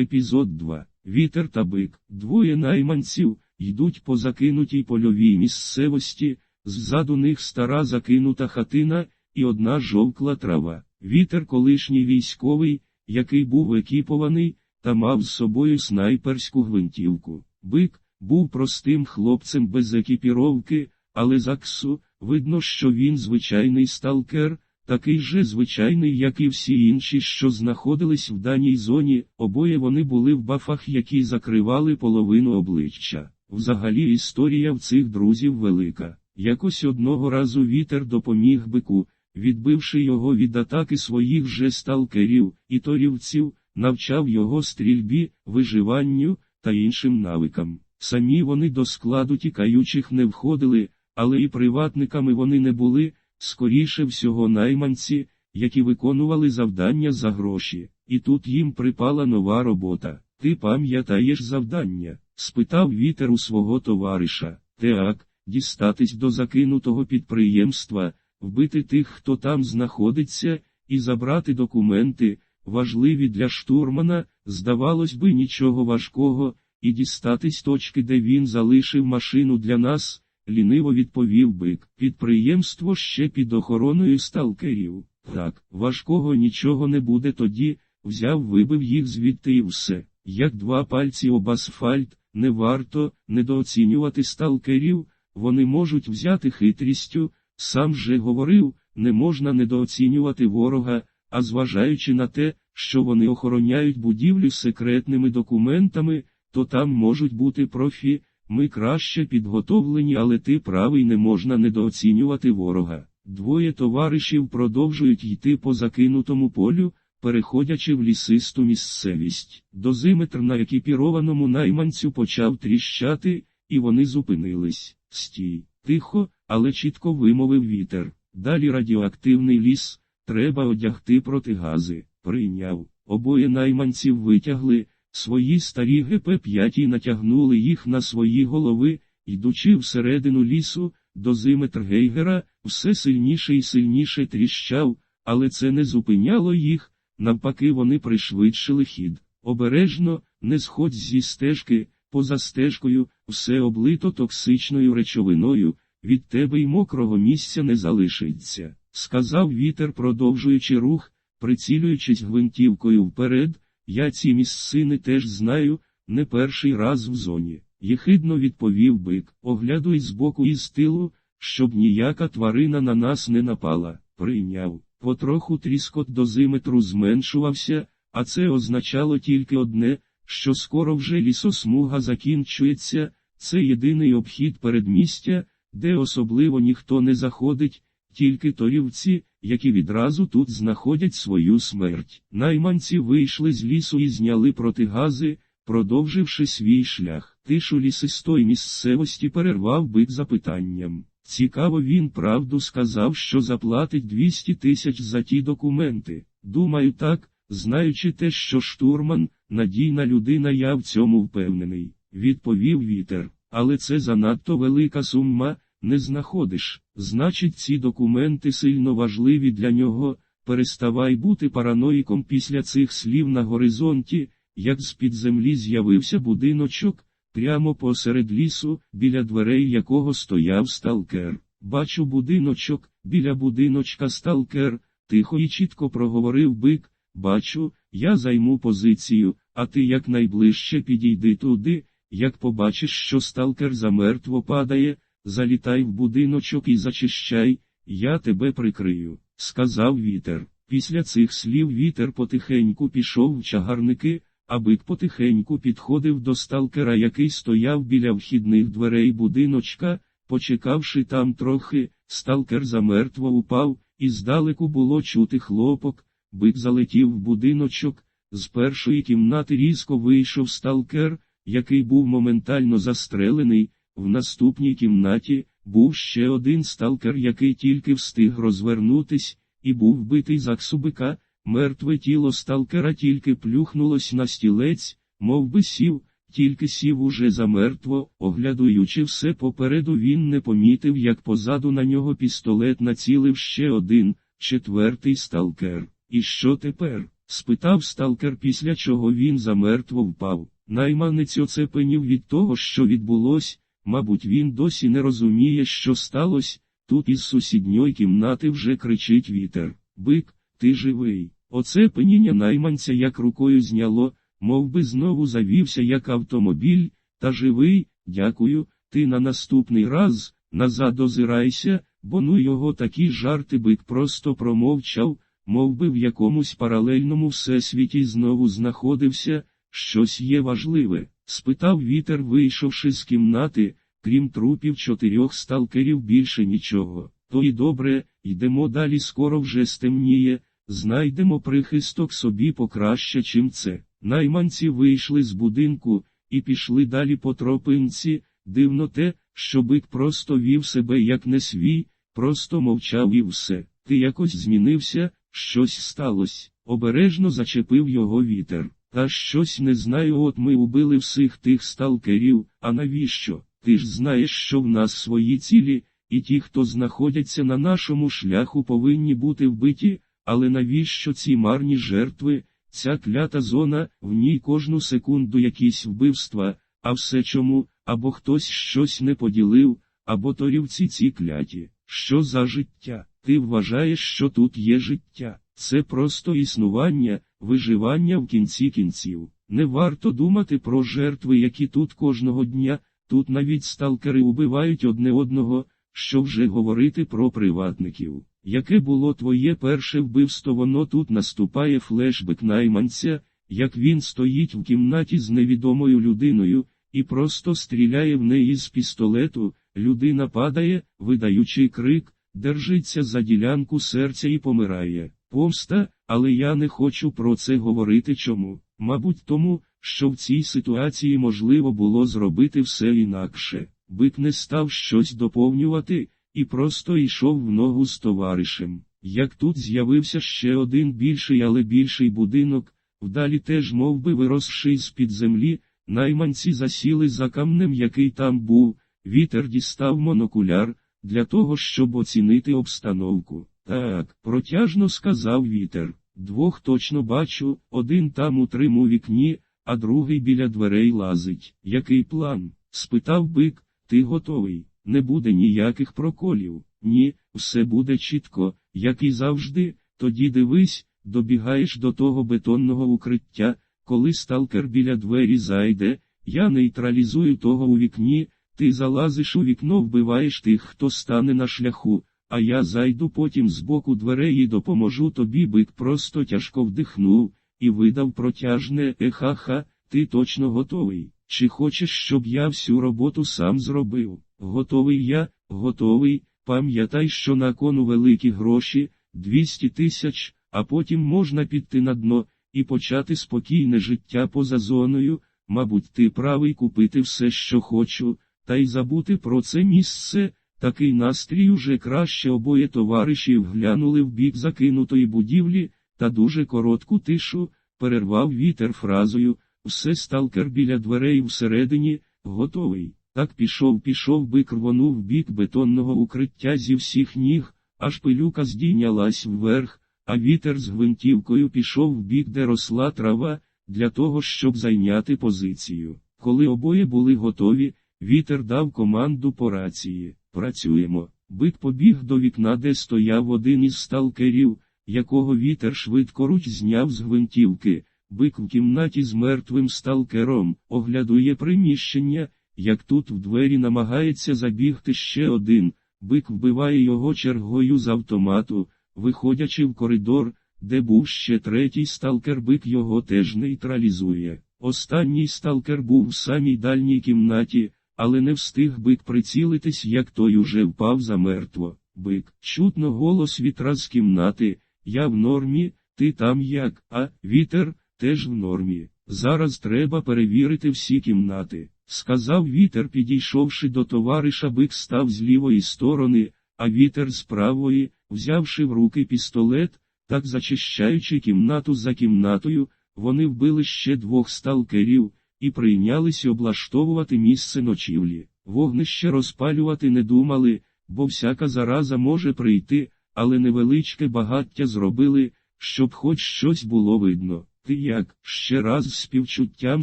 Епізод 2. Вітер та бик. Двоє найманців йдуть по закинутій польовій місцевості, ззаду них стара закинута хатина і одна жовкла трава. Вітер колишній військовий, який був екіпований, та мав з собою снайперську гвинтівку. Бик був простим хлопцем без екіпіровки, але з Аксу видно, що він звичайний сталкер, такий же звичайний, як і всі інші, що знаходились в даній зоні, обоє вони були в бафах, які закривали половину обличчя. Взагалі історія в цих друзів велика. Якось одного разу вітер допоміг бику, відбивши його від атаки своїх же сталкерів і торівців, навчав його стрільбі, виживанню та іншим навикам. Самі вони до складу тікаючих не входили, але і приватниками вони не були, скоріше всього найманці, які виконували завдання за гроші. І тут їм припала нова робота. Ти пам'ятаєш завдання? спитав вітер у свого товариша. Теак, дістатись до закинутого підприємства, вбити тих, хто там знаходиться, і забрати документи, важливі для штурмана, здавалось би, нічого важкого, і дістатись точки, де він залишив машину для нас, ліниво відповів бик. Підприємство ще під охороною сталкерів. Так, важкого нічого не буде тоді, взяв, вибив їх звідти і все. Як два пальці об асфальт, не варто недооцінювати сталкерів, вони можуть взяти хитрістю, сам же говорив, не можна недооцінювати ворога, а зважаючи на те, що вони охороняють будівлю секретними документами, то там можуть бути профі, ми краще підготовлені, але ти правий не можна недооцінювати ворога. Двоє товаришів продовжують йти по закинутому полю, переходячи в лісисту місцевість. Дозиметр на екіпірованому найманцю почав тріщати, і вони зупинились. Стій, тихо, але чітко вимовив вітер. Далі радіоактивний ліс, треба одягти протигази. Прийняв. Обоє найманців витягли, свої старі ГП-5 і натягнули їх на свої голови, йдучи всередину лісу, дозиметр Гейгера, все сильніше і сильніше тріщав, але це не зупиняло їх, навпаки, вони пришвидшили хід. Обережно, не сходь зі стежки, поза стежкою, все облито токсичною речовиною, від тебе й мокрого місця не залишиться, сказав вітер, продовжуючи рух, прицілюючись гвинтівкою вперед, я ці місцини теж знаю, не перший раз в зоні. Єхидно відповів бик, оглядуй збоку і з тилу, щоб ніяка тварина на нас не напала. Прийняв. Потроху тріскот дозиметру зменшувався, а це означало тільки одне, що скоро вже лісосмуга закінчується, це єдиний обхід передмістя, де особливо ніхто не заходить, тільки торівці, які відразу тут знаходять свою смерть. Найманці вийшли з лісу і зняли протигази, продовживши свій шлях. Тишу лісистої місцевості перервав бик запитанням. Цікаво, він правду сказав, що заплатить 200 тисяч за ті документи. Думаю, так, знаючи те, що штурман, надійна людина, я в цьому впевнений, відповів вітер. Але це занадто велика сума, не знаходиш. Значить, ці документи сильно важливі для нього. Переставай бути параноїком після цих слів на горизонті, як з-під землі з'явився будиночок, прямо посеред лісу, біля дверей якого стояв сталкер. Бачу будиночок, біля будиночка сталкер, тихо і чітко проговорив бик, бачу, я займу позицію, а ти якнайближче підійди туди, як побачиш, що сталкер замертво падає, залітай в будиночок і зачищай, я тебе прикрию, сказав вітер. Після цих слів вітер потихеньку пішов в чагарники, а бик потихеньку підходив до сталкера, який стояв біля вхідних дверей будиночка, почекавши там трохи, сталкер замертво упав, і здалеку було чути хлопок, бик залетів в будиночок, з першої кімнати різко вийшов сталкер, який був моментально застрелений, в наступній кімнаті був ще один сталкер, який тільки встиг розвернутись, і був вбитий за ксубика. Мертве тіло сталкера тільки плюхнулось на стілець, мов би сів, тільки сів уже замертво, оглядуючи все попереду, він не помітив, як позаду на нього пістолет націлив ще один, четвертий сталкер. І що тепер? спитав сталкер, після чого він замертво впав. Найманець оцепенів від того, що відбулось, мабуть, він досі не розуміє, що сталося. Тут із сусідньої кімнати вже кричить вітер. Бик, ти живий. Оцепеніння найманця як рукою зняло, мов би знову завівся як автомобіль, та живий, дякую, ти на наступний раз, назад озирайся, бо ну його такі жарти! Бик просто промовчав, мов би в якомусь паралельному всесвіті знову знаходився, щось є важливе, спитав вітер, вийшовши з кімнати, крім трупів чотирьох сталкерів більше нічого. То і добре, йдемо далі, скоро вже стемніє, знайдемо прихисток собі покраще, чим це. Найманці вийшли з будинку і пішли далі по тропинці, дивно те, що бик просто вів себе як не свій, просто мовчав і все. Ти якось змінився, щось сталося. Обережно зачепив його вітер. Та щось не знаю, от ми убили всіх тих сталкерів, а навіщо? Ти ж знаєш, що в нас свої цілі, і ті, хто знаходяться на нашому шляху, повинні бути вбиті, але навіщо ці марні жертви, ця клята зона, в ній кожну секунду якісь вбивства, а все чому, або хтось щось не поділив, або торівці ці кляті. Що за життя? Ти вважаєш, що тут є життя? Це просто існування, виживання в кінці кінців. Не варто думати про жертви, які тут кожного дня, тут навіть сталкери убивають одне одного, що вже говорити про приватників. Яке було твоє перше вбивство, воно тут наступає флешбек найманця, як він стоїть в кімнаті з невідомою людиною, і просто стріляє в неї з пістолету, людина падає, видаючи крик, держиться за ділянку серця і помирає. Помста, але я не хочу про це говорити чому. Мабуть, тому, що в цій ситуації можливо було зробити все інакше. Бик не став щось доповнювати, і просто йшов в ногу з товаришем. Як тут з'явився ще один більший, але більший будинок, вдалі теж мов би виросший з-під землі, найманці засіли за камнем, який там був, вітер дістав монокуляр, для того, щоб оцінити обстановку. Так, протяжно сказав вітер. Двох точно бачу, один там у триму вікні, а другий біля дверей лазить. Який план? спитав бик, ти готовий? Не буде ніяких проколів. Ні, все буде чітко, як і завжди, тоді дивись, добігаєш до того бетонного укриття, коли сталкер біля двері зайде, я нейтралізую того у вікні, ти залазиш у вікно, вбиваєш тих, хто стане на шляху, а я зайду потім з боку дверей і допоможу тобі. Бик просто тяжко вдихнув і видав протяжне ехаха, ти точно готовий. Чи хочеш, щоб я всю роботу сам зробив? Готовий я, готовий, пам'ятай, що на кону великі гроші, 200 тисяч, а потім можна піти на дно і почати спокійне життя поза зоною, мабуть, ти правий купити все, що хочу, та й забути про це місце. Такий настрій уже краще обоє товаришів глянули в бік закинутої будівлі, та дуже коротку тишу, перервав вітер фразою, все сталкер біля дверей всередині, готовий. Так пішов, пішов бик рвонув бік бетонного укриття зі всіх ніг, аж пилюка здійнялась вверх, а вітер з гвинтівкою пішов в бік, де росла трава, для того, щоб зайняти позицію. Коли обоє були готові, вітер дав команду по рації. Працюємо. Бик побіг до вікна, де стояв один із сталкерів, якого вітер швидко руч зняв з гвинтівки. Бик в кімнаті з мертвим сталкером оглядує приміщення, як тут в двері намагається забігти ще один. Бик вбиває його чергою з автомату, виходячи в коридор, де був ще третій сталкер, бик його теж нейтралізує. Останній сталкер був в самій дальній кімнаті але не встиг бик прицілитись, як той уже впав замертво. Бик, чутно голос вітра з кімнати, я в нормі, ти там як, а вітер теж в нормі. Зараз треба перевірити всі кімнати. Сказав вітер, підійшовши до товариша, бик став з лівої сторони, а вітер з правої, взявши в руки пістолет, так зачищаючи кімнату за кімнатою, вони вбили ще двох сталкерів і прийнялись облаштовувати місце ночівлі. Вогнище розпалювати не думали, бо всяка зараза може прийти, але невеличке багаття зробили, щоб хоч щось було видно. Ти як? ще раз з співчуттям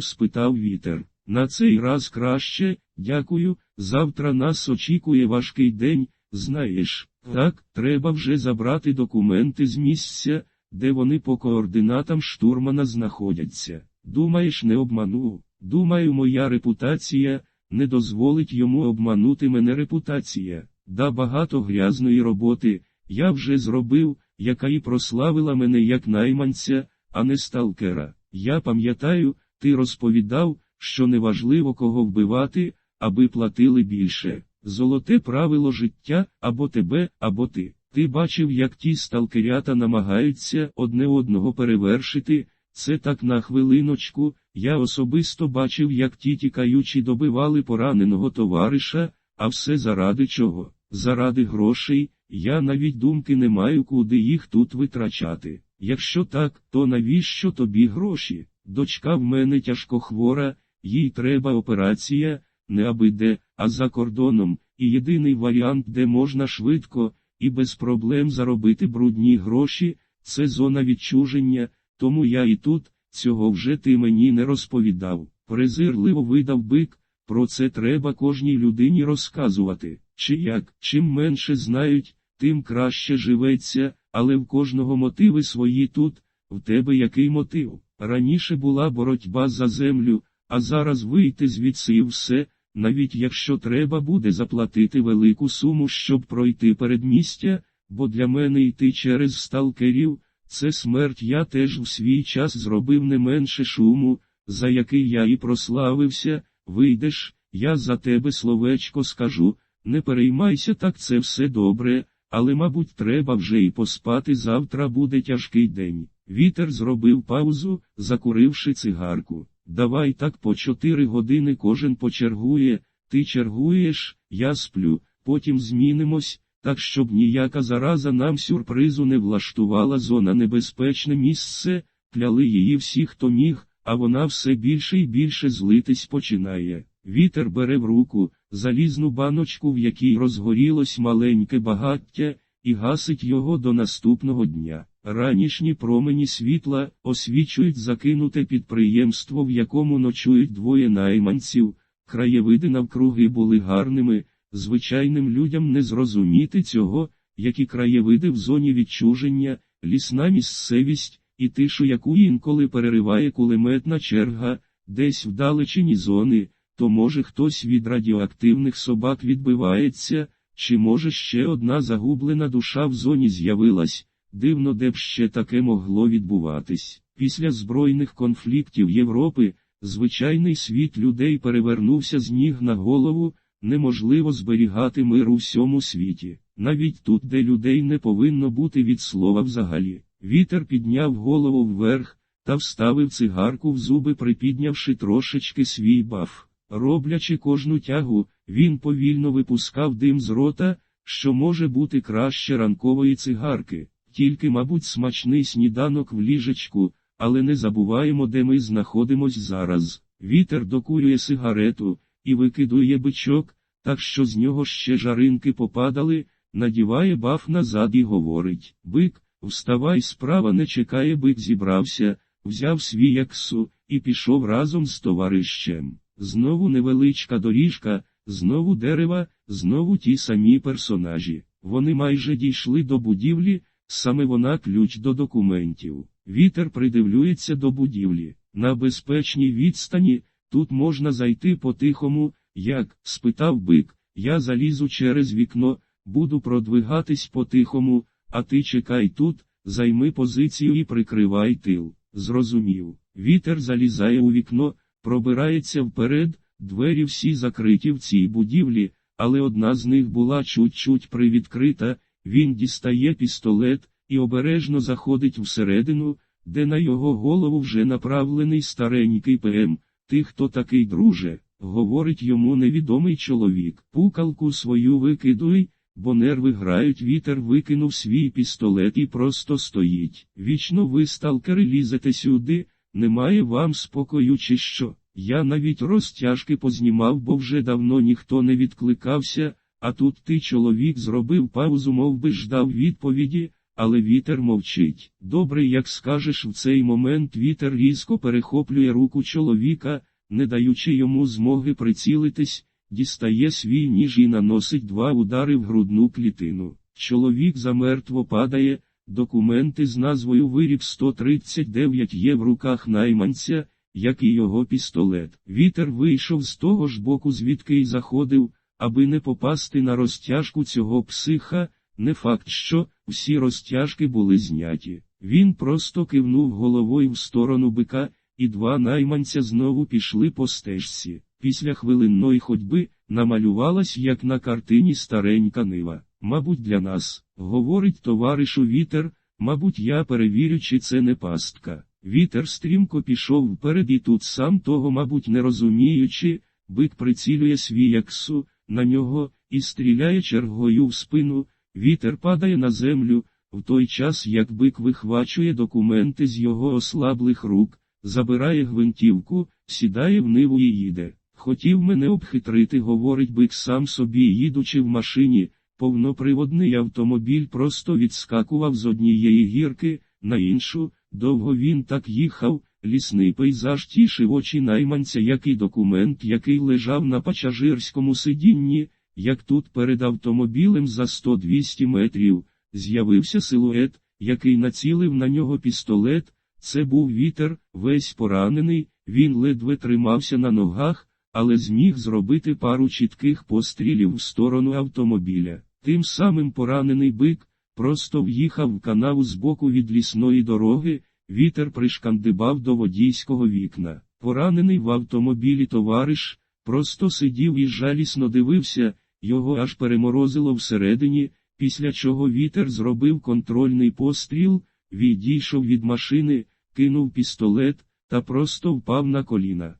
спитав вітер. На цей раз краще, дякую, завтра нас очікує важкий день, знаєш. Так, треба вже забрати документи з місця, де вони по координатам штурмана знаходяться. Думаєш, не обманув? Думаю, моя репутація не дозволить йому обманути мене репутація. Да багато грязної роботи я вже зробив, яка і прославила мене як найманця, а не сталкера. Я пам'ятаю, ти розповідав, що неважливо кого вбивати, аби платили більше. Золоте правило життя або тебе, або ти. Ти бачив, як ті сталкерята намагаються одне одного перевершити, це так на хвилиночку, я особисто бачив, як ті тікаючі добивали пораненого товариша, а все заради чого? Заради грошей, я навіть думки не маю, куди їх тут витрачати. Якщо так, то навіщо тобі гроші? Дочка в мене тяжко хвора, їй треба операція, не аби де, а за кордоном, і єдиний варіант, де можна швидко і без проблем заробити брудні гроші, це зона відчуження, тому я і тут, цього вже ти мені не розповідав. Презирливо видав бик, про це треба кожній людині розказувати. Чи як, чим менше знають, тим краще живеться, але в кожного мотиви свої тут, в тебе який мотив? Раніше була боротьба за землю, а зараз вийти звідси і все, навіть якщо треба буде заплатити велику суму, щоб пройти передмістя, бо для мене йти через сталкерів, це смерть я теж в свій час зробив не менше шуму, за який я і прославився, вийдеш, я за тебе словечко скажу, не переймайся так це все добре, але, мабуть, треба вже і поспати завтра буде тяжкий день. Вітер зробив паузу, закуривши цигарку. Давай так по чотири години кожен почергує, ти чергуєш, я сплю, потім змінимось, так щоб ніяка зараза нам сюрпризу не влаштувала зона небезпечне місце, кляли її всі, хто міг, а вона все більше і більше злитись починає. Вітер бере в руку залізну баночку, в якій розгорілось маленьке багаття, і гасить його до наступного дня. Ранішні промені світла освічують закинуте підприємство, в якому ночують двоє найманців, краєвиди навкруги були гарними, звичайним людям не зрозуміти цього, які краєвиди в зоні відчуження, лісна місцевість і тишу, яку інколи перериває кулеметна черга, десь вдалечині зони, то може хтось від радіоактивних собак відбивається, чи може ще одна загублена душа в зоні з'явилась. Дивно, де б ще таке могло відбуватись. Після збройних конфліктів Європи, звичайний світ людей перевернувся з ніг на голову, неможливо зберігати мир у всьому світі, навіть тут, де людей не повинно бути від слова взагалі. Вітер підняв голову вверх та вставив цигарку в зуби, припіднявши трошечки свій баф. Роблячи кожну тягу, він повільно випускав дим з рота, що може бути краще ранкової цигарки. Тільки, мабуть, смачний сніданок в ліжечку, але не забуваємо, де ми знаходимось зараз. Вітер докурює сигарету і викидує бичок, так що з нього ще жаринки попадали, надіває баф назад і говорить Бик, вставай, справа не чекає, бик зібрався, взяв свій яксу і пішов разом з товаришем. Знову невеличка доріжка, знову дерева, знову ті самі персонажі. Вони майже дійшли до будівлі. Саме вона ключ до документів. Вітер придивлюється до будівлі. На безпечній відстані, тут можна зайти по-тихому, як, спитав бик, я залізу через вікно, буду продвигатись по-тихому, а ти чекай тут, займи позицію і прикривай тил. Зрозумів. Вітер залізає у вікно, пробирається вперед, двері всі закриті в цій будівлі, але одна з них була чуть-чуть привідкрита. Він дістає пістолет і обережно заходить всередину, де на його голову вже направлений старенький ПМ. Ти хто такий, друже? говорить йому невідомий чоловік. Пукалку свою викидуй, бо нерви грають, вітер викинув свій пістолет і просто стоїть. Вічно ви, сталкери, лізете сюди, немає вам спокою, чи що. Я навіть розтяжки познімав, бо вже давно ніхто не відкликався. А тут ти чоловік зробив паузу, мов би ждав відповіді, але вітер мовчить. Добре, як скажеш, в цей момент вітер різко перехоплює руку чоловіка, не даючи йому змоги прицілитись, дістає свій ніж і наносить два удари в грудну клітину. Чоловік замертво падає, документи з назвою Виріб 139 є в руках найманця, як і його пістолет. Вітер вийшов з того ж боку, звідки й заходив, аби не попасти на розтяжку цього психа, не факт, що всі розтяжки були зняті. Він просто кивнув головою в сторону бика, і два найманця знову пішли по стежці. Після хвилинної ходьби намалювалась, як на картині старенька нива. Мабуть, для нас, говорить товаришу вітер, мабуть, я перевірю, чи це не пастка. Вітер стрімко пішов вперед і тут сам того, мабуть, не розуміючи, бик прицілює свій яксу на нього і стріляє чергою в спину. Вітер падає на землю, в той час як бик вихвачує документи з його ослаблих рук, забирає гвинтівку, сідає в ниву і їде. Хотів мене обхитрити, говорить бик сам собі, їдучи в машині, повноприводний автомобіль просто відскакував з однієї гірки на іншу, довго він так їхав, лісний пейзаж тішив очі найманця, як і документ, який лежав на пасажирському сидінні, як тут перед автомобілем за 100-200 метрів, з'явився силует, який націлив на нього пістолет, це був вітер, весь поранений, він ледве тримався на ногах, але зміг зробити пару чітких пострілів в сторону автомобіля. Тим самим поранений бик просто в'їхав в канаву з боку від лісної дороги, вітер пришкандибав до водійського вікна. Поранений в автомобілі товариш, просто сидів і жалісно дивився, його аж переморозило всередині, після чого вітер зробив контрольний постріл, відійшов від машини, кинув пістолет та просто впав на коліна.